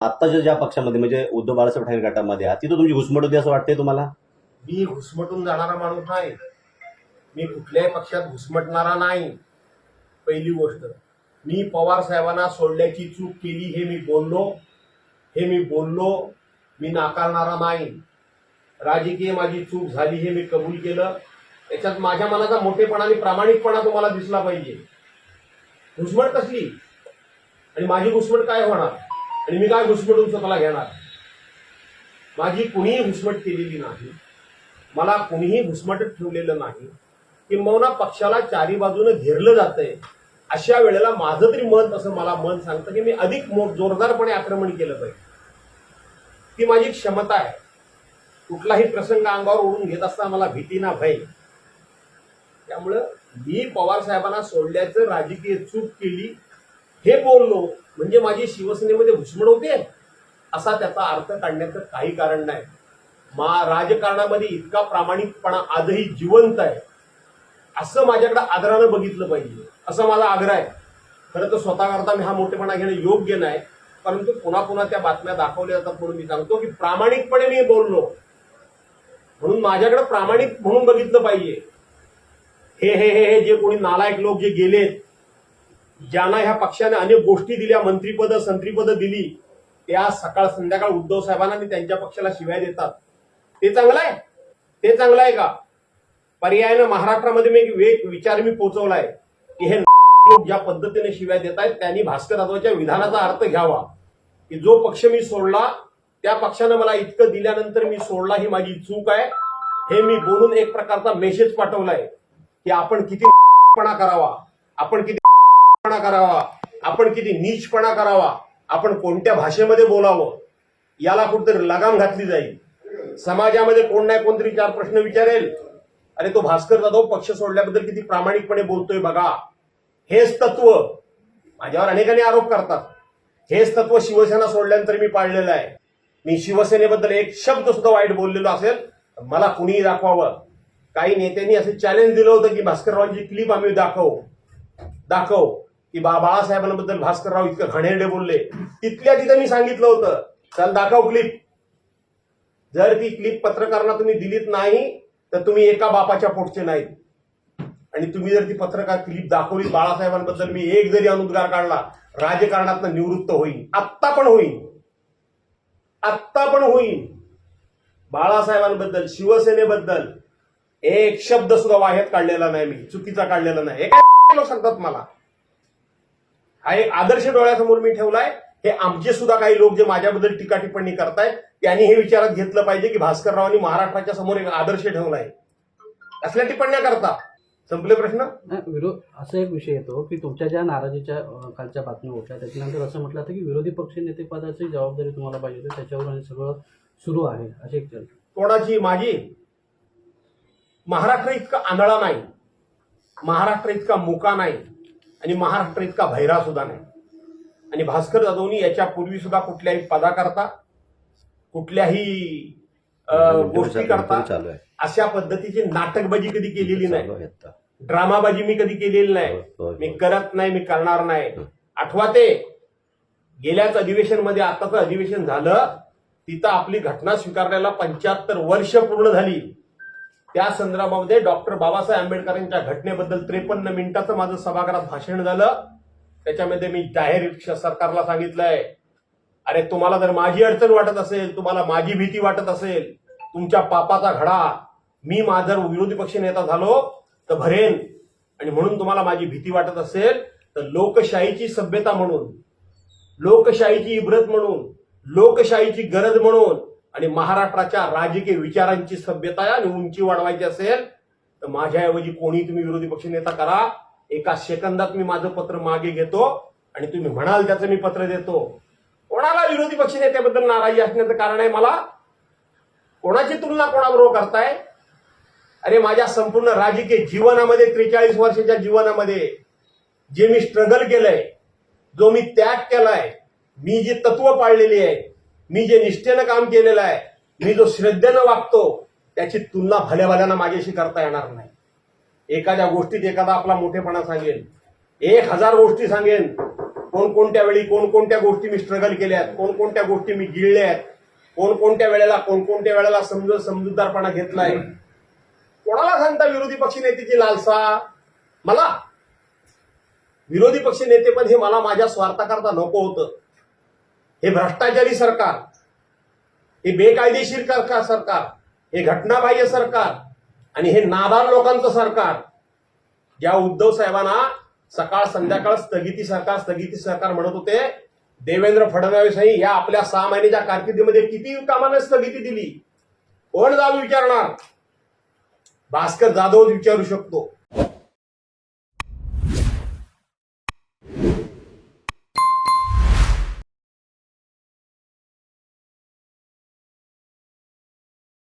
आत्ताच्या ज्या पक्षामध्ये म्हणजे उद्धव बाळासाहेब ठाकरे गटामध्ये आहात तिथं तुमची घुसमट होती असं वाटतंय तुम्हाला? मी घुसमटून जाणारा माणूस नाही. मी कुठल्याही पक्षात घुसमटणारा नाही. पहिली गोष्ट मी पवार साहेबांना सोडल्याची चूक केली हे मी बोललो. हे मी बोललो मी नाकारणारा नाही. राजकीय माझी चूक झाली हे मी कबूल केलं. याच्यात माझ्या मनाचा मोठेपणा आणि प्रामाणिकपणा तुम्हाला दिसला पाहिजे. घुसमट कसली? आणि माझी घुसमट काय होणार? आणि मी काय घुसमटून स्वतःला घेणार? माझी कुणीही घुसमट केलेली नाही. मला कुणीही घुसमटत ठेवलेलं नाही. किंबहुना पक्षाला चारी बाजूनं घेरलं जातंय. अशा वेळेला माझं तरी मत असं मला मन सांगतं की मी अधिक मो- जोरदारपणे आक्रमण केलं पाहिजे. ती माझी क्षमता आहे. कुठलाही प्रसंग अंगावर ओढून घेत असताना मला भीती ना भय. त्यामुळं मी पवार साहेबांना सोडल्याचं राजकीय चूक केली. हे बोललो म्हणजे माझी शिवसेनेमध्ये घुसमण होते? असा त्याचा अर्थ काढण्याचं काही कारण नाही. मा राजकारणामध्ये इतका प्रामाणिकपणा आजही जिवंत आहे. असं माझ्याकडे आदरानं बघितलं पाहिजे. असं माझा आग्रह आहे. खरं तर स्वतःकरता मी हा मोठेपणा घेणं योग्य नाही. परंतु पुन्हा पुन्हा त्या बातम्या दाखवल्या जातात म्हणून मी सांगतो की प्रामाणिकपणे मी बोललो. म्हणून माझ्याकडे प्रामाणिक म्हणून बघितलं पाहिजे. हे हे हे हे जे कोणी नालायक लोक जे गेलेत ज्यांना ह्या पक्षाने अनेक गोष्टी दिल्या मंत्रीपद संत्रीपद दिली त्या सकाळ संध्याकाळ उद्धव साहेबांना आणि त्यांच्या पक्षाला शिवाय देतात. ते चांगलं आहे. ते चांगलं आहे का? पर्यायानं महाराष्ट्रामध्ये मी एक विचार मी पोहोचवलाय की हे लोक ज्या पद्धतीने शिवाय देत आहेत त्यांनी भास्कर जाधवच्या विधानाचा अर्थ घ्यावा. की जो पक्ष मी सोडला त्या पक्षानं मला इतकं दिल्यानंतर मी सोडला ही माझी चूक आहे. हे मी बोलून एक प्रकारचा मेसेज पाठवलाय की आपण किती पणा करावा. आपण किती पणा करावा. आपण किती नीचपणा करावा. आपण कोणत्या भाषेमध्ये बोलावं? याला कुठेतरी लगाम घातली जाईल. समाजामध्ये कोण नाही कोणतरी चार प्रश्न विचारेल. अरे तो भास्कर जाधव पक्ष सोडल्याबद्दल किती प्रामाणिकपणे बोलतोय बघा. हेच तत्व माझ्यावर अनेकांनी आरोप करतात. हेच तत्व शिवसेना सोडल्यानंतर मी पाळलेलं आहे. मी शिवसेनेबद्दल एक शब्द सुद्धा वाईट बोललेलो असेल. तर मला कुणीही दाखवावं. काही नेत्यांनी असे चॅलेंज दिलं होतं की भास्कररावांची क्लिप आम्ही दाखवू. दाखव. की बा बाळासाहेबांबद्दल भास्करराव इतकं घाणेरडे बोलले. तिथल्या तिथं मी सांगितलं होतं. चल दाखव क्लिप जर ती क्लिप पत्रकारांना तुम्ही दिलीत नाही तर तुम्ही एका बापाच्या पोटचे नाहीत. आणि तुम्ही जर ती पत्रकार क्लिप दाखवली बाळासाहेबांबद्दल मी एक जरी अनुद्गार काढला राजकारणात निवृत्त होईल आत्ता पण होईल आत्ता पण होईल बाळासाहेबांबद्दल शिवसेनेबद्दल एक शब्द सुद्धा वाह्यात काढलेला नाही मी. चुकीचा काढलेला नाही. हे लोक सांगतात मला. हा एक आदर्श डोळ्यासमोर मी ठेवलाय. हे आमचे सुद्धा काही लोक जे माझ्याबद्दल टीका टिप्पणी करतायत त्यांनी हे विचारात घेतलं पाहिजे की भास्कररावांनी महाराष्ट्राच्या समोर एक आदर्श ठेवलाय. असल्या टिप्पण्या करता? संपले प्रश्न? विरोध असा एक विषय येतो की तुमच्या ज्या नाराजीच्या कालच्या बातम्या होत्या त्याच्यानंतर असं म्हटलं जातं की विरोधी पक्ष नेतेपदाची जबाबदारी तुम्हाला पाहिजे होती त्याच्यावर आणि सगळं सुरू आहे अशी एक कोणाची? माझी? महाराष्ट्र इतका आंधळा नाही. महाराष्ट्र इतका मुका नाही. आणि महाराष्ट्र इतका भैरा सुद्धा नाही. आणि भास्कर जाधवनी याच्या पूर्वी सुद्धा कुठल्याही पदाकरता कुठल्याही अं, गोष्टी करता अशा पद्धतीची नाटकबाजी कधी केलेली नाही. ड्रामाबाजी मी कधी केलेली नाही. मी. करत नाही मी करणार नाही. आठवा ते गेल्याच अधिवेशनमध्ये आताचं अधिवेशन झालं तिथं आपली घटना स्वीकारल्याला पंच्याहत्तर वर्ष पूर्ण झाली. त्या संदर्भामध्ये डॉक्टर बाबासाहेब आंबेडकरांच्या घटनेबद्दल त्रेपन्न मिनिटाचं माझं सभागृहात भाषण झालं. त्याच्यामध्ये मी जाहीर सरकारला सांगितलंय. अरे तुम्हाला जर माझी अडचण वाटत असेल तुम्हाला माझी भीती वाटत असेल तुमच्या पापाचा घडा मी माझा जर विरोधी पक्ष नेता झालो तर भरेन. आणि म्हणून तुम्हाला माझी भीती वाटत असेल तर लोकशाहीची सभ्यता म्हणून लोकशाहीची इब्रत म्हणून लोकशाहीची गरज म्हणून आणि महाराष्ट्राच्या राजकीय विचारांची सभ्यता आणि उंची वाढवायची असेल तर माझ्याऐवजी कोणी तुम्ही विरोधी पक्ष नेता करा. एका सेकंदात मी माझं पत्र मागे घेतो आणि तुम्ही म्हणाल त्याचं मी पत्र देतो. कोणाला विरोधी पक्ष नेत्याबद्दल नाराजी असण्याचं कारण आहे मला? कोणाची तुलना कोणाबरोबर करताय? अरे माझ्या संपूर्ण राजकीय जीवनामध्ये त्रेचाळीस वर्षाच्या जीवनामध्ये जे मी स्ट्रगल केलंय जो मी त्याग केलाय मी जी तत्व पाळलेली आहे मी जे निष्ठेनं काम केलेलं आहे मी जो श्रद्धेनं वागतो त्याची तुलना भल्या भल्यानं माझ्याशी करता येणार नाही. एखाद्या गोष्टीत एखादा आपला मोठेपणा सांगेल एक हजार गोष्टी सांगेन कोणकोणत्या वेळी कोणकोणत्या गोष्टी मी स्ट्रगल केल्यात कोणकोणत्या गोष्टी मी गिळल्या आहेत कोणकोणत्या वेळेला कोणकोणत्या वेळेला समज समजूतदारपणा घेतलाय. कोणाला सांगता विरोधी पक्ष नेत्याची लालसा? मला. विरोधी पक्ष नेतेपद हे मला माझ्या स्वार्थाकरता नको होतं. हे भ्रष्टाचारी सरकार हे बेकायदेशीर करका- सरकार हे घटनाबाह्य सरकार आणि हे नादार लोकांचं सरकार ज्या उद्धव साहेबांना सकाळ संध्याकाळ स्थगिती सरकार स्थगिती सरकार म्हणत होते देवेंद्र फडणवीसही या आपल्या सहा महिन्याच्या कारकिर्दीमध्ये किती कामाने स्थगिती दिली कोण जाऊन विचारणार? भास्कर जाधव विचारू शकतो.